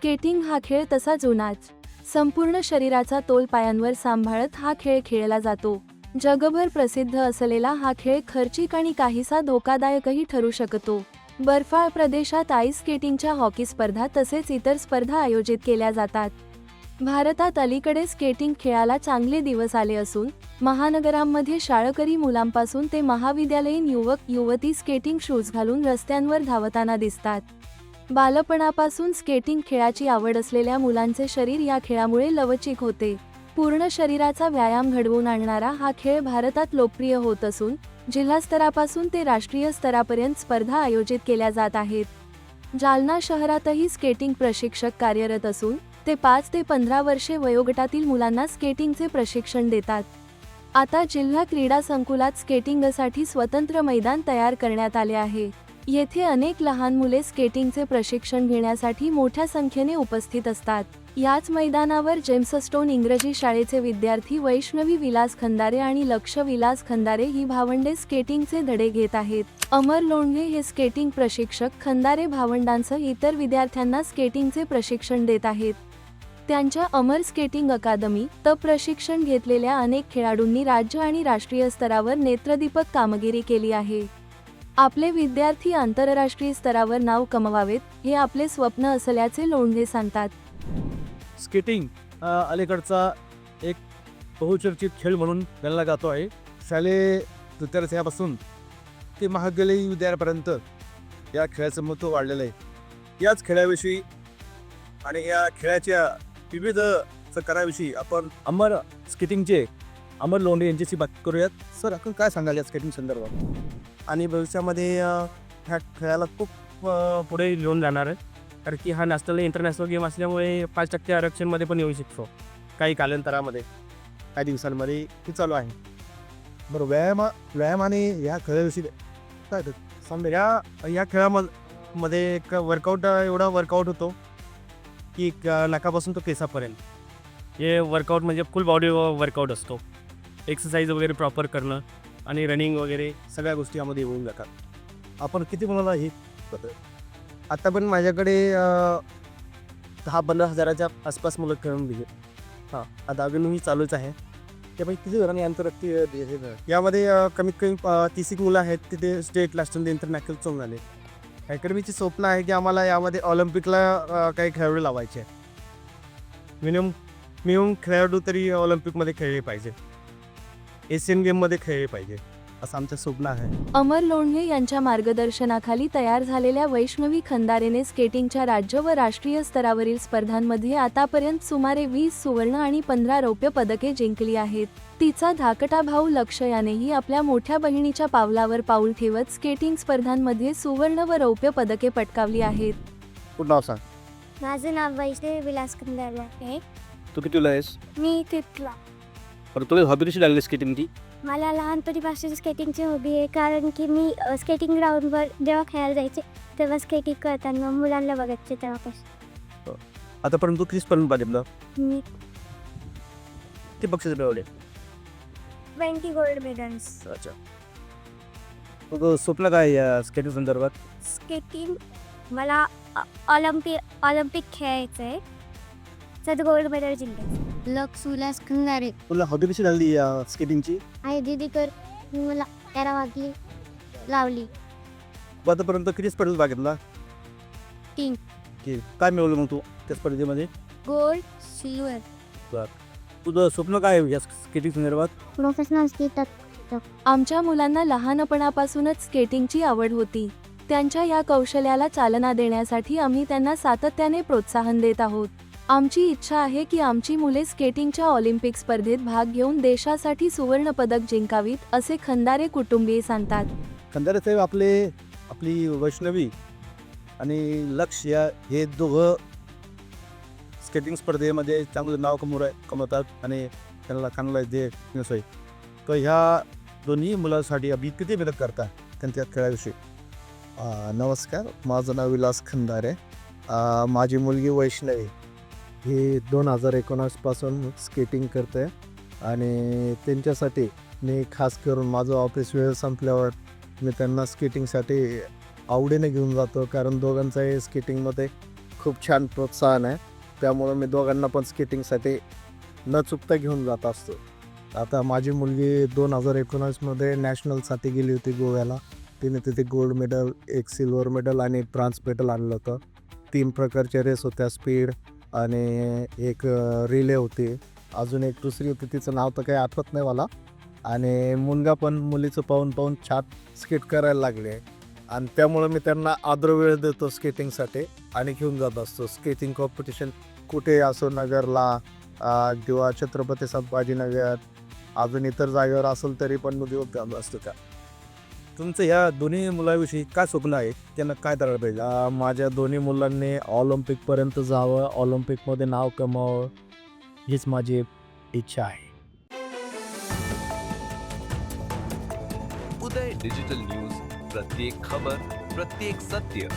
Skating हा खेळ तसा जुनाच. संपूर्ण शरीराचा तोल पायांवर सांभाळत हा खेळ खेळला जातो. जगभर प्रसिद्ध असलेला हा खेळ खर्चिक आणि काहीसा धोकादायकही ठरू शकतो. बर्फाळ प्रदेशात आईस स्केटिंगच्या हॉकी स्पर्धा तसेच इतर स्पर्धा आयोजित केल्या जातात. भारतात अलीकडे स्केटिंग खेळाला चांगले दिवस आले असून महानगरांमध्ये शाळकरी मुलांपासून ते महाविद्यालयीन युवक युवती स्केटिंग शूज घालून रस्त्यांवर धावताना दिसतात. बालपणापासून स्केटिंग खेळाची आवड असलेल्या मुलांचे शरीर या खेळामुळे लवचिक होते. पूर्ण शरीराचा व्यायाम घडवून आणणारा हा खेळ भारतात लोकप्रिय होत असून जिल्हा स्तरापासून ते राष्ट्रीय स्तरापर्यंत स्पर्धा आयोजित केल्या जात आहेत. जालना शहरातही स्केटिंग प्रशिक्षक कार्यरत असून ते पाच ते पंधरा वर्षे वयोगटातील मुलांना स्केटिंगचे प्रशिक्षण देतात. आता जिल्हा क्रीडा संकुलात स्केटिंगसाठी स्वतंत्र मैदान तयार करण्यात आले आहे. येथे अनेक लहान मुले स्केटिंगचे प्रशिक्षण घेण्यासाठी मोठ्या संख्येने उपस्थित असतात. याच मैदानावर जेम्सस्टोन इंग्रजी शाळेचे विद्यार्थी वैष्णवी विलास खंदारे आणि लक्ष विलास खंदारे ही भावंडे स्केटिंगचे धडे घेत आहेत. अमर लोंढे हे स्केटिंग प्रशिक्षक खंदारे भावंडांसह इतर विद्यार्थ्यांना स्केटिंगचे प्रशिक्षण देत आहेत. त्यांच्या अमर स्केटिंग अकादमी तर प्रशिक्षण घेतलेल्या अनेक खेळाडूंनी राज्य आणि राष्ट्रीय स्तरावर नेत्रदीपक कामगिरी केली आहे. आपले विद्यार्थी आंतरराष्ट्रीय स्तरावर नाव कमवावेत हे आपले स्वप्न असल्याचे लोंढे सांगतात. स्केटिंग अलीकडचा एक बहुचर्चित खेळ म्हणून गणला जातो आहे. शालेय विद्यार्थ्यापासून ते महाविद्यालयीन विद्यार्थ्यापर्यंत या खेळाचं महत्त्व वाढलेलं आहे. याच खेळाविषयी आणि या खेळाच्या विविध प्रकाराविषयी आपण अमर स्केटिंगचे अमर लोंढे यांच्याशी बात करूयात. सर आपण काय सांगाल या स्केटिंग संदर्भात? आणि भविष्यामध्ये ह्या खेळाला खूप पुढे घेऊन जाणार आहे कारण की हा नॅशनल इंटरनॅशनल गेम असल्यामुळे पाच टक्के आरक्षणमध्ये पण येऊ शकतो. काही कालांतरामध्ये काही दिवसांमध्ये हे चालू आहे. बरं व्यायाम व्यायाम आणि या खेळाविषयी काय ते? समजा या या खेळामध्ये एक वर्कआउट एवढा वर्कआउट होतो की क- नकापासून तो केसापर्यंत. हे वर्कआउट म्हणजे फुल बॉडी वर्कआउट असतो. एक्सरसाइज वगैरे प्रॉपर करणं. आणि रनिंग वगैरे सगळ्या गोष्टी यामध्ये येऊन जातात. आपण किती मुलाला हे आता पण माझ्याकडे दहा पंधरा हजाराच्या आसपास मुलं खेळून दिले. हां आता अजूनही चालूच आहे. त्यापैकी किती जणांनी आंतरराष्ट्रीय यामध्ये कमीत कमी तीस एक मुलं आहेत तिथे स्टेट नॅशनल इंटरनॅशनल चोन झाले. अकॅडमीची स्वप्न आहे की आम्हाला यामध्ये ऑलिम्पिकला काही खेळाडू लावायचे. मिनिमम मिनिमम खेळाडू तरी ऑलिम्पिकमध्ये खेळले पाहिजे. एशियन गेममध्ये खेळले पाहिजे असं आमचं स्वप्न आहे. अमर लोंढे यांच्या मार्गदर्शनाखाली तयार झालेल्या वैष्णवी खंदारेने स्केटिंगच्या राज्य व राष्ट्रीय स्तरावरील स्पर्धांमध्ये आतापर्यंत सुमारे वीस सुवर्ण आणि पंधरा रौप्य पदके जिंकली आहेत. तिचा धाकटा भाऊ लक्ष यानेही आपल्या मोठ्या बहिणीच्या पावलावर पाऊल ठेवत स्केटिंग स्पर्धांमध्ये सुवर्ण व रौप्य पदके पटकावली आहेत. पूर्ण नाव सांग? माझं नाव वैष्णवी विलास खंदारे आहे. तू कितीला आहेस? मी फिफ्थला बरं तुला हॉबी कशी लागली स्केटिंगची मला लहानपणीपासून स्केटिंगची हॉबी आहे कारण की मी स्केटिंग ग्राउंडवर जेव्हा खेळायला जायचे तेव्हा स्केटिंग करताना मुलांना बघायचे तेव्हापासून. आतापर्यंत तू किती स्पर्धेत बघितलं मी किती बक्षीस मिळवले? ट्वेंटी गोल्ड मेडल्स अच्छा. तुझं स्वप्न काय या स्केटिंग संदर्भात? स्केटिंग मला ऑलिम्पिक ऑलिम्पिक खेळायचं आहे गोल्ड मेडल जिंकायचं लक्ष उल्हास खंदारे तुला हॉबी कशी लागली या स्केटिंगची आई दीदी कर. मला तेरा वागली लावली. तू आतापर्यंत किती स्पर्धेत बघितला तीन. की काय मिळवलं मग तू त्या स्पर्धेमध्ये? Gold silver. तुझं स्वप्न काय आहे या स्केटिंग संदर्भात? प्रोफेशनल स्केटर आमच्या मुलांना लहानपणापासूनच स्केटिंगची आवड होती. त्यांच्या या कौशल्याला चालना देण्यासाठी आम्ही त्यांना सातत्याने प्रोत्साहन देत आहोत. आमची इच्छा आहे की आमची मुले स्केटिंगच्या ऑलिम्पिक स्पर्धेत भाग घेऊन देशासाठी सुवर्ण पदक जिंकावीत असे खंदारे कुटुंबीय सांगतात. खंदारे साहेब आपले आपली वैष्णवी आणि लक्ष या हे दोघं स्केटिंग स्पर्धेमध्ये चांगलं नाव कमव कमवतात आणि त्यांना चांगला दे सोय तर ह्या दोन्ही मुलांसाठी अभि किती मदत करता त्यांच्या खेळाविषयी? नमस्कार. माझं नाव विलास खंदारे. माझी मुलगी वैष्णवी. ही दोन हजार एकोणासपासून स्केटिंग करते. आणि त्यांच्यासाठी मी खास करून माझं ऑफिस वेळ संपल्यावर मी त्यांना स्केटिंगसाठी आवडीने घेऊन जातो. कारण दोघांचाही स्केटिंगमध्ये खूप छान प्रोत्साहन आहे. त्यामुळं मी दोघांना पण स्केटिंगसाठी न चुकता घेऊन जात असतो. आता माझी मुलगी दोन हजार एकोणावीसमध्ये नॅशनलसाठी गेली होती गोव्याला. तिने तिथे गोल्ड मेडल एक सिल्वर मेडल आणि एक मेडल आणलं होतं. तीन प्रकारच्या रेस होत्या स्पीड आणि एक रिले होती. अजून एक दुसरी होती तिचं नाव तर काही आठवत नाही मला. आणि मुलगा पण मुलीचं पाहून पाहून छान स्केट करायला लागले. आणि त्यामुळं मी त्यांना आदर वेळ देतो स्केटिंगसाठी आणि घेऊन जात असतो. स्केटिंग कॉम्पिटिशन कुठे असो नगरला किंवा छत्रपती संभाजीनगर अजून इतर जागेवर असेल तरी पण मी घेऊन जात असतो त्या. तुमचं ह्या दोन्ही मुलाविषयी काय स्वप्न आहे? त्यांना काय करायला पाहिजे? माझ्या दोन्ही मुलांनी ऑलिम्पिकपर्यंत जावं ऑलिम्पिकमध्ये नाव कमावं हीच माझी इच्छा आहे. उदय डिजिटल न्यूज प्रत्येक खबर प्रत्येक सत्य.